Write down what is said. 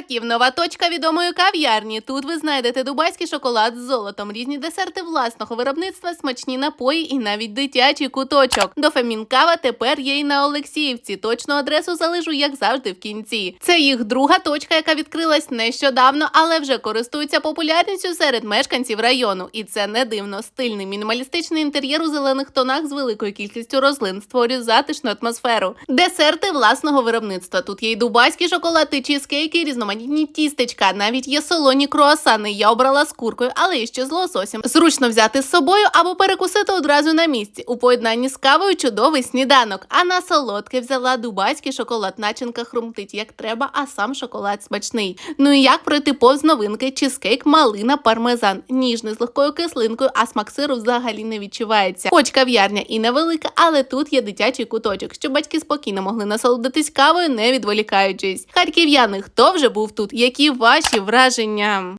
Харків нова точка відомої кав'ярні. Тут ви знайдете дубайський шоколад з золотом, різні десерти власного виробництва, смачні напої і навіть дитячий куточок. Дофамін кава тепер є і на Олексіївці. Точну адресу залишу, як завжди, в кінці. Це їх друга точка, яка відкрилась нещодавно, але вже користується популярністю серед мешканців району. І це не дивно. Стильний мінімалістичний інтер'єр у зелених тонах з великою кількістю рослин створює затишну атмосферу. Десерти власного виробництва. Тут є й дубайський шоколад, і чізкейки, і різноманітні тістечка. Навіть є солоні круасани. Я обрала з куркою, але і ще з лососем. Зручно взяти з собою або перекусити одразу на місці. У поєднанні з кавою чудовий сніданок. А на солодке взяла дубайський шоколад. Начинка хрумтить як треба, а сам шоколад смачний. Ну і як пройти повз новинки, чизкейк, малина, пармезан. Ніжний з легкою кислинкою, а смак сиру взагалі не відчувається. Хоч кав'ярня і невелика, але тут є дитячий куточок, щоб батьки спокійно могли насолодитись кавою, не відволікаючись. Харків'яни, хто був тут? Які ваші враження?